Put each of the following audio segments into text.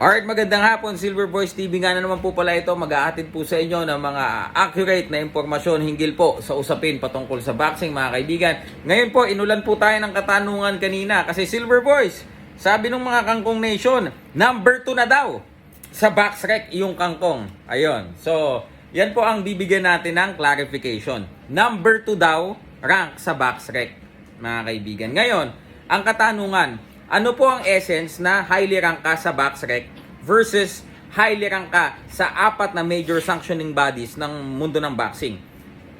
Alright, magandang hapon, Silver Boys TV nga na naman po pala ito, mag-aatid po sa inyo ng mga accurate na impormasyon hinggil po sa usapin patungkol sa boxing mga kaibigan. Ngayon po, inulan po tayo ng katanungan kanina kasi Silver Boys, sabi ng mga Kangkong Nation, number 2 na daw sa box rec yung Kangkong. Ayun, so yan po ang bibigyan natin ng clarification. Number 2 daw, rank sa box rec mga kaibigan. Ngayon, ang katanungan, ano po ang essence na highly rank ka sa box rec versus highly rank ka sa apat na major sanctioning bodies ng mundo ng boxing?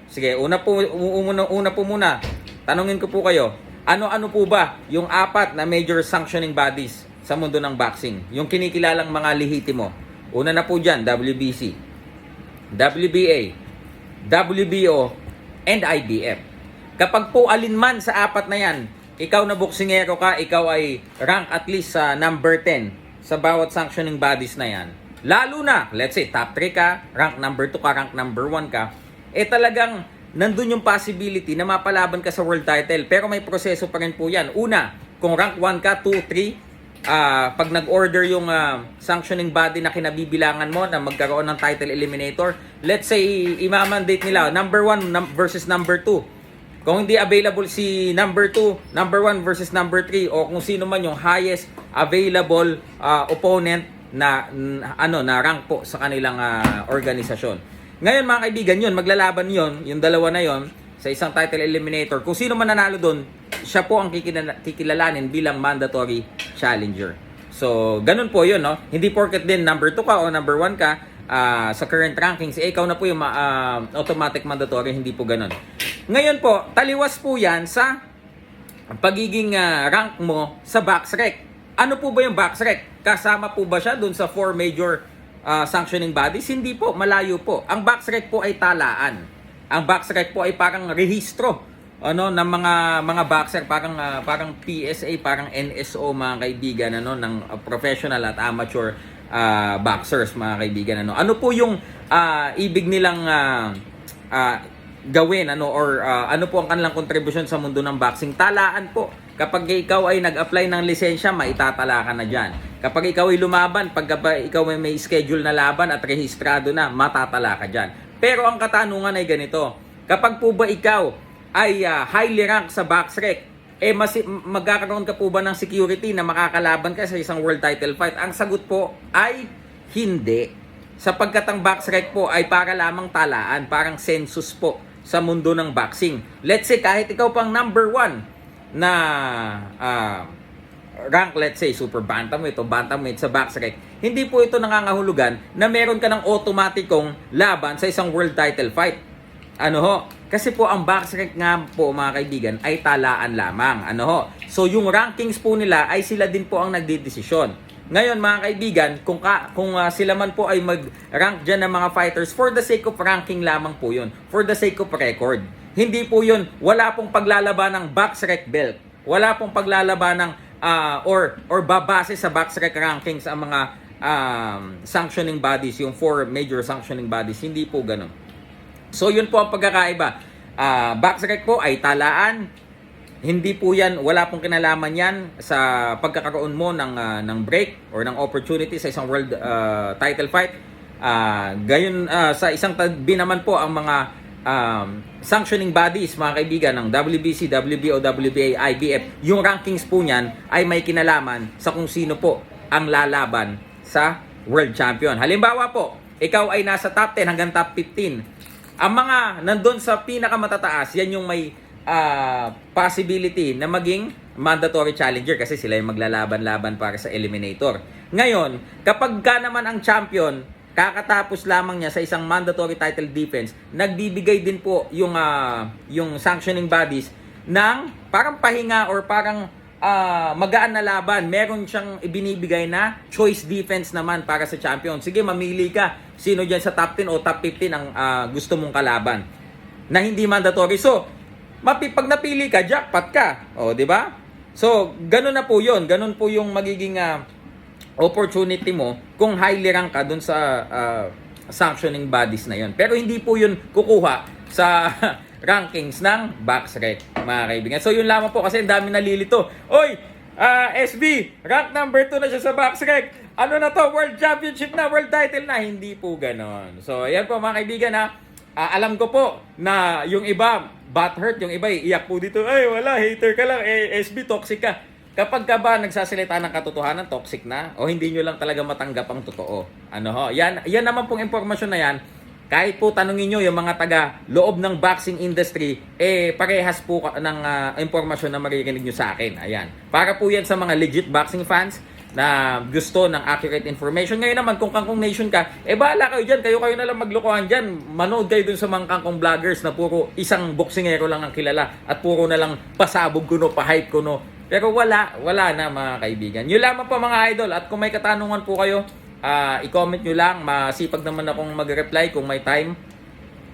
Sige, una po, una, una po muna, tanungin ko po kayo, ano-ano po ba yung apat na major sanctioning bodies sa mundo ng boxing? Yung kinikilalang mga lihitimo. Una na po dyan, WBC, WBA, WBO, and IBF. Kapag po alinman sa apat na yan, ikaw na boksingero ka, ikaw ay rank at least sa number 10 sa bawat sanctioning bodies na yan. Lalo na, let's say, top 3 ka, rank number 2 ka, rank number 1 ka, eh talagang nandun yung possibility na mapalaban ka sa world title. Pero may proseso pa rin po yan. Una, kung rank 1 ka, 2, 3, ah, pag nag-order yung ah, sanctioning body na kinabibilangan mo na magkaroon ng title eliminator, let's say, imamandate nila, number 1 num- versus number 2. Kung hindi available si number 2, number 1 versus number 3 o kung sino man yung highest available ah, opponent na n- ano na rank po sa kanilang ah, organisasyon. Ngayon mga kaibigan, yun maglalaban yun, yung dalawa na yun sa isang title eliminator. Kung sino man nanalo doon, siya po ang kikilala- kikilalanin bilang mandatory challenger. So, ganun po yun, no? Hindi porket din number 2 ka o number 1 ka ah, sa current rankings, eh, ikaw na po yung ah, automatic mandatory, hindi po ganun. Ngayon po, taliwas po yan sa pagiging ah, rank mo sa box rec. Ano po ba yung box rec? Kasama po ba siya dun sa four major ah, sanctioning bodies? Hindi po, malayo po. Ang box rec po ay talaan. Ang box rec po ay parang rehistro ano ng mga mga boxer parang ah, parang PSA parang NSO mga kaibigan ano ng ah, professional at amateur ah, boxers mga kaibigan ano ano po yung ah, ibig nilang ah, ah, gawin ano or ah, ano po ang kanilang contribution sa mundo ng boxing? Talaan po. Kapag ikaw ay nag-apply ng lisensya maitatala ka na diyan kapag ikaw ay lumaban pag ikaw ay may schedule na laban at rehistrado na matatala ka diyan pero ang katanungan ay ganito. Kapag po ba ikaw ay ah, highly rank sa box rec eh mas magkakaroon ka po ba ng security na makakalaban ka sa isang world title fight? Ang sagot po ay hindi. Sapagkat ang box rec po ay para lamang talaan, parang census po sa mundo ng boxing. Let's say kahit ikaw pang number one na ah, rank, let's say, super bantamweight o bantamweight sa rec, hindi po ito nangangahulugan na meron ka ng automatikong laban sa isang world title fight. Ano ho? Kasi po ang rank nga po mga kaibigan ay talaan lamang. Ano ho? So yung rankings po nila ay sila din po ang nagdidesisyon. Ngayon mga kaibigan, kung ka, kung ah, sila man po ay mag-rank diyan ng mga fighters for the sake of ranking lamang po 'yun. For the sake of record. Hindi po 'yun, wala pong paglalaban ng box rec belt. Wala pong paglalaban ng ah, or or babase sa box rec rankings ang mga um, sanctioning bodies, yung four major sanctioning bodies. Hindi po ganun. So yun po ang pagkakaiba. Ah, box rec po ay talaan. Hindi po 'yan, wala pong kinalaman 'yan sa pagkakaroon mo ng ah, ng break or ng opportunity sa isang world ah, title fight. Ah, gayon ah, sa isang tabi naman po ang mga um, sanctioning bodies, mga kaibigan ng WBC, WBO, WBA, IBF. Yung rankings po niyan ay may kinalaman sa kung sino po ang lalaban sa world champion. Halimbawa po, ikaw ay nasa top 10 hanggang top 15 ang mga nandun sa pinakamatataas, yan yung may ah, possibility na maging mandatory challenger kasi sila yung maglalaban-laban para sa eliminator. Ngayon, kapag ka naman ang champion, kakatapos lamang niya sa isang mandatory title defense, nagbibigay din po yung ah, yung sanctioning bodies ng parang pahinga or parang ah, magaan na laban. Meron siyang ibinibigay na choice defense naman para sa champion. Sige, mamili ka. Sino dyan sa top 10 o top 15 ang ah, gusto mong kalaban na hindi mandatory. So, mapi napili ka, jackpot ka. O, di ba? So, ganun na po 'yon. Ganun po yung magiging ah, opportunity mo kung highly rank ka dun sa ah, sanctioning bodies na 'yon. Pero hindi po 'yun kukuha sa rankings ng box rec, mga kaibigan. So, yun lamang po kasi ang dami nalilito. Oy, ah, SB, rank number 2 na siya sa box rec. ano na to, World Championship na, World Title na. Hindi po ganon. So, ayan po mga kaibigan ha. Ah, alam ko po na yung iba, butthurt, yung iba iiyak po dito, ay wala, hater ka lang, eh, SB, toxic ka. Kapag ka ba nagsasalita ng katotohanan, toxic na, o hindi nyo lang talaga matanggap ang totoo. Ano ho, yan, yan naman pong impormasyon na yan, kahit po tanungin nyo yung mga taga loob ng boxing industry, eh parehas po ng ah, impormasyon na maririnig nyo sa akin. Ayan. Para po yan sa mga legit boxing fans na gusto ng accurate information. Ngayon naman, kung Kangkong Nation ka, eh bahala kayo dyan. Kayo-kayo na lang maglokohan dyan. Manood kayo dun sa mga Kangkong vloggers na puro isang boksingero lang ang kilala at puro na lang pasabog kuno, pa-hype kuno. Pero wala, wala na mga kaibigan. Yun lamang po mga idol. At kung may katanungan po kayo, ah, i-comment nyo lang. Masipag naman akong mag-reply kung may time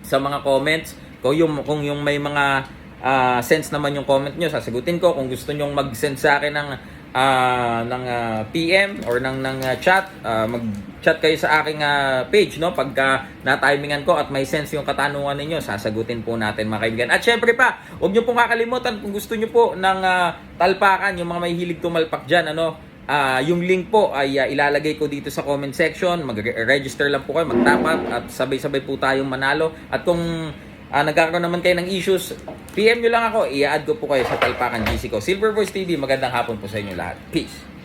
sa mga comments. Kung yung, kung yung may mga ah, sense naman yung comment nyo, sasagutin ko. Kung gusto nyong mag-send sa akin ng, ah, ng ah, PM or ng, ng ah, chat, ah, mag-chat kayo sa aking ah, page, no? Pagka na-timingan ko at may sense yung katanungan ninyo, sasagutin po natin mga kaibigan. At syempre pa, huwag nyo pong kakalimutan kung gusto nyo po ng ah, talpakan, yung mga may hilig tumalpak dyan, ano? Ah, yung link po ay ah, ilalagay ko dito sa comment section. Mag-register lang po kayo, mag-top up at sabay-sabay po tayong manalo. At kung ah, nagkakaroon naman kayo ng issues, PM nyo lang ako, i-add ko po kayo sa Talpakan GC ko. Silver Voice TV, magandang hapon po sa inyo lahat. Peace!